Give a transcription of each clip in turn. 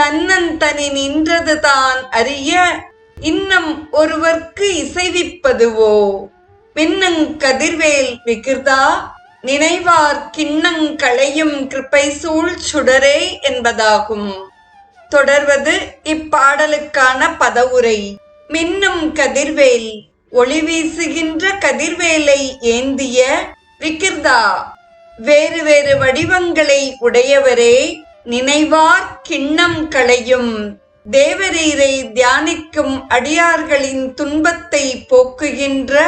தன்னந்தனி நின்றது தான் அறிய இன்னம் ஒருவர்க்கு இசைவிப்பதுவோ? மின்னங் கதிர்வேல் விகிர்தா? நினைவார் கிண்ணங்களையும் கிருப்பை சூழ் சுடரே என்பதாகும். தொடர்வது இப்பாடலுக்கான பதவுரை. மின்னும் கதிர்வேல் ஒளி வீசுகின்ற கதிர்வேலை ஏந்திய விகிர்தா? வேறு வேறு வடிவங்களை உடையவரே நினைவார் கிண்ணம் களையும். தேவரீரை தியானிக்கும் அடியார்களின் துன்பத்தை போக்குகின்ற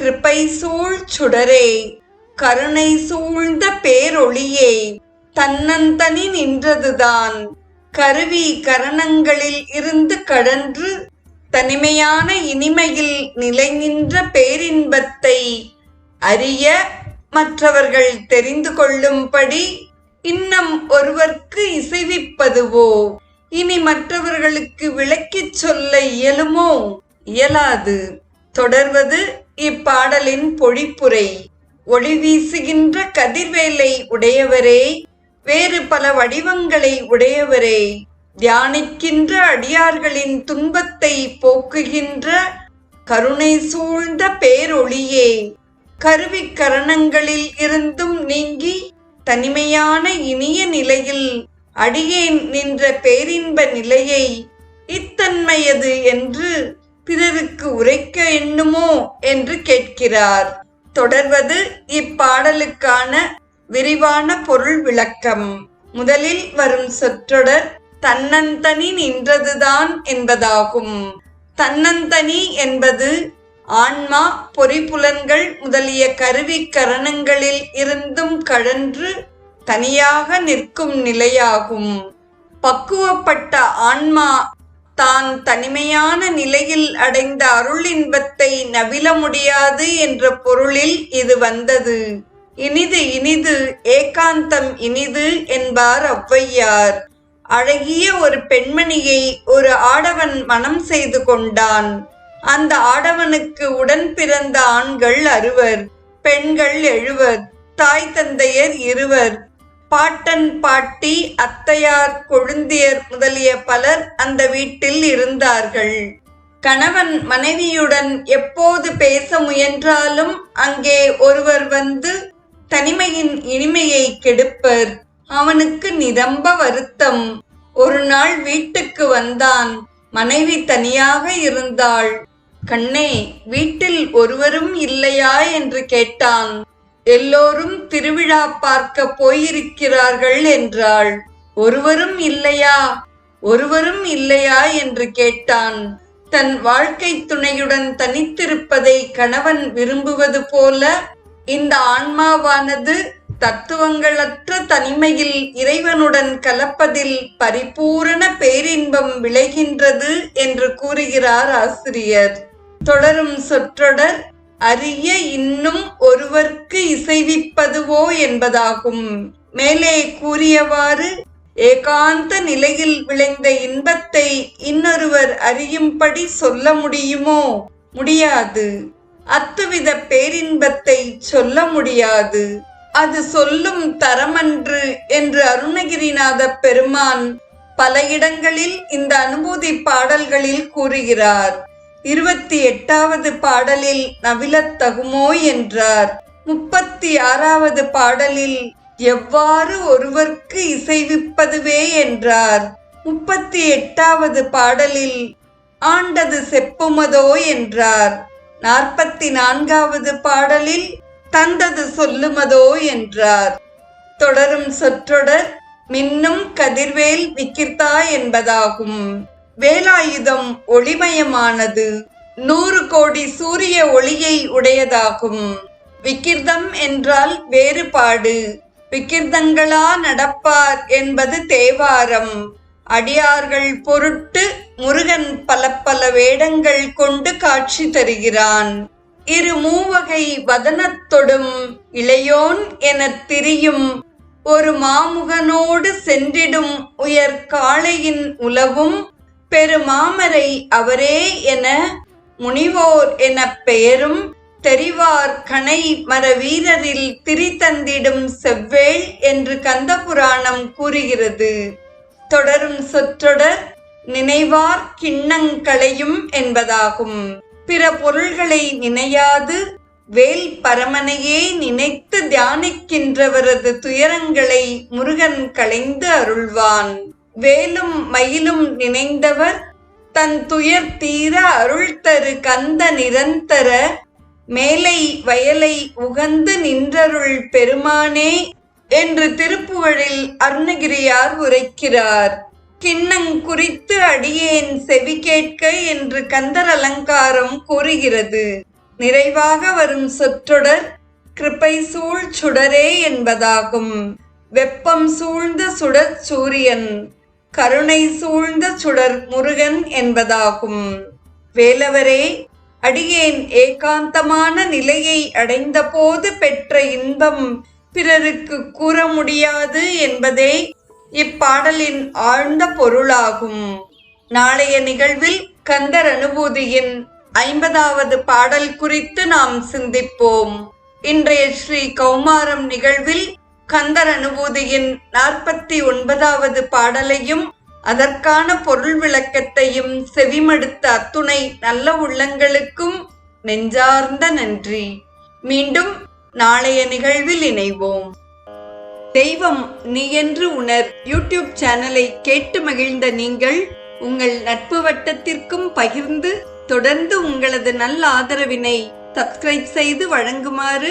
கிருப்பை சூழ் சுடரே. கருணை சூழ்ந்த பேரொளியே தன்னந்தனி நின்றதுதான். கருவி கரணங்களில் இருந்து கடன்று தனிமையான இனிமையில் நிலை நின்ற பேரின்பத்தை அறிய மற்றவர்கள் தெரிந்து கொள்ளும்படி இன்னம் ஒருவர்க்கு இசைவிப்பதுவோ? இனி மற்றவர்களுக்கு விளக்கிச் சொல்ல இயலுமோ? இயலாது. தொடர்வது இப்பாடலின் பொழிப்புரை. ஒளி வீசுகின்ற கதிர்வேலை உடையவரே வேறு பல வடிவங்களை உடையவரே. தியானிக்கின்ற அடியார்களின் துன்பத்தை போக்குகின்ற கருணை சூழ்ந்த பேரொளியே. கருவிக்கரணங்களில் இருந்தும் நீங்கி தனிமையான இனிய நிலையில் அடியேன் நின்ற பேரின்ப நிலையை இத்தன்மையது என்று பிறருக்கு உரைக்க எண்ணுமோ என்று கேட்கிறார். தொடர்வது இப்பாடலுக்கான விரிவான பொருள் விளக்கம். முதலில் வரும் சொற்றொடர் தன்னந்தனி நின்றதுதான் என்பதாகும். தன்னந்தனி என்பது ஆன்மா பொறிப்புலன்கள் முதலிய கருவி கரணங்களில் இருந்தும் கழன்று தனியாக நிற்கும் நிலையாகும். பக்குவப்பட்ட ஆன்மா தான் தனிமையான நிலையில் அடைந்த அருள் இன்பத்தை நவில முடியாது என்ற பொருளில் இது வந்தது. இனிது இனிது ஏகாந்தம் இனிது என்பார் ஒளவையார் அழகிய ஒரு பெண்மணியை ஒரு ஆடவன் மனம் செய்து கொண்டான். அந்த ஆடவனுக்கு உடன் பிறந்த ஆண்கள் அறுவர் பெண்கள் எழுவர் தாய் தந்தையர் இருவர். பாட்டன் பாட்டி அத்தையார் கொழுந்தியர் முதலிய பலர் அந்த வீட்டில் இருந்தார்கள். கணவன் மனைவியுடன் எப்போது பேச முயன்றாலும் அங்கே ஒருவர் வந்து தனிமையின் இனிமையை கெடுப்பர். அவனுக்கு நிரம்ப வருத்தம். ஒரு நாள் வீட்டுக்கு வந்தான். மனைவி தனியாக இருந்தாள். கண்ணே வீட்டில் ஒருவரும் இல்லையா என்று கேட்டான். எல்லோரும் திருவிழா பார்க்க போயிருக்கிறார்கள் என்றாள். ஒருவரும் இல்லையா? ஒருவரும் இல்லையா என்று கேட்டான். தன் வாழ்க்கை துணையுடன் தனித்திருப்பதை கணவன் விரும்புவது போல இந்த ஆன்மாவானது தத்துவங்களற்ற தனிமையில் இறைவனுடன் கலப்பதில் பரிபூரண பேரின்பம் விளைகின்றது என்று கூறுகிறார் ஆசிரியர். தொடரும் சொற்றொடர் அறிய இன்னும் ஒருவர்க்கு இசைவிப்பதுவோ என்பதாகும் மேலே கூறியவாறு ஏகாந்த நிலையில் விளைந்த இன்பத்தை இன்னொருவர் அறியும்படி சொல்ல முடியுமோ முடியாது. அத்துவித பேரின்பத்தை சொல்ல முடியாது. அது சொல்லும் தரமன்று என்று அருணகிரிநாத பெருமான் பல இடங்களில் இந்த அனுபூதி பாடல்களில் கூறுகிறார். இருபத்தி எட்டாவது பாடலில் நவிலத் தகுமோ என்றார். முப்பத்தி ஆறாவது பாடலில் எவ்வாறு ஒருவர்க்கு இசைவிப்பதுவே என்றார். முப்பத்தி எட்டாவது பாடலில் ஆண்டது செப்புமதோ என்றார். நாற்பத்தி நான்காவது பாடலில் தந்தது சொல்லுமதோ என்றார். தொடரும் சொற்றொடர் மின்னும் கதிர்வேல் விக்கிர்த்தா என்பதாகும். வேலாயுதம் ஒளிமயமானது. நூறு கோடி சூரிய ஒளியை உடையதாகும். விக்கிர்தம் என்றால் வேறுபாடு. விக்கிர்தங்களா நடப்பார் என்பது தேவாரம். அடியார்கள் பொருட்டு முருகன் பல பல வேடங்கள் கொண்டு காட்சி தருகிறான். இரு மூவகை வதனத்தொடும் இளையோன் எனத் திரியும். ஒரு மாமுகனோடு சென்றிடும் உயர் காளையின் உலவும் பெருமாமரை அவரே என முனிவோர் எனப் பெயரும் தெரிவார் கணை மர வீரரில் திரிதந்திடும் செவ்வேள் என்று கந்தபுராணம் கூறுகிறது. தொடரும் சொற்றொடர் நினைவார் கிண்ணங்களையும் என்பதாகும். பிற பொருள்களை நினையாது வேல் பரமனையே நினைத்து தியானிக்கின்றவரது துயரங்களை முருகன் களைந்து அருள்வான். வேலும் மயிலும் நினைந்தவர் தன் துயர் தீர அருள் தரு கந்த நிரந்தர மேலை வயலை உகந்து நின்றருள் பெருமானே என்று திருப்புகழில் அருணகிரியார் உரைக்கிறார். கிண்ணங் குறித்து அடியேன் செவி கேட்க என்று கந்தர் அலங்காரம் கூறுகிறது. நிறைவாக வரும் சொற்றொடர் கிருப்பை சூழ் சுடரே என்பதாகும். வெப்பம் சூழ்ந்த சுடர் சூரியன் கருணை சூழ்ந்த சுடர் முருகன் என்பதாகும். வேலவரே அடியேன் ஏகாந்தமான நிலையை அடைந்தபோது பெற்ற இன்பம் பிறருக்கு கூற முடியாது என்பதே இப்பாடலின் ஆழ்ந்த பொருளாகும். நாளைய நிகழ்வில் கந்தர் அனுபூதியின் ஐம்பதாவது பாடல் குறித்து நாம் சிந்திப்போம். இன்றைய ஸ்ரீ கௌமாரம் நிகழ்வில் கந்தர் அனுபூதியின் நாற்பத்தி ஒன்பதாவது பாடலையும் அதற்கான பொருள் விளக்கத்தையும் செவிமடுத்த அத்துணை நல்ல உள்ளங்களுக்கும் நெஞ்சார்ந்த நன்றி. மீண்டும் நாளைய நிகழ்வில் இணைவோம். தெய்வம் நீ என்று உணர் யூடியூப் சேனலை கேட்டு மகிழ்ந்த நீங்கள் உங்கள் நட்பு வட்டத்திற்கும் பகிர்ந்து தொடர்ந்து உங்களது நல்ல ஆதரவினை சப்ஸ்கிரைப் செய்து வழங்குமாறு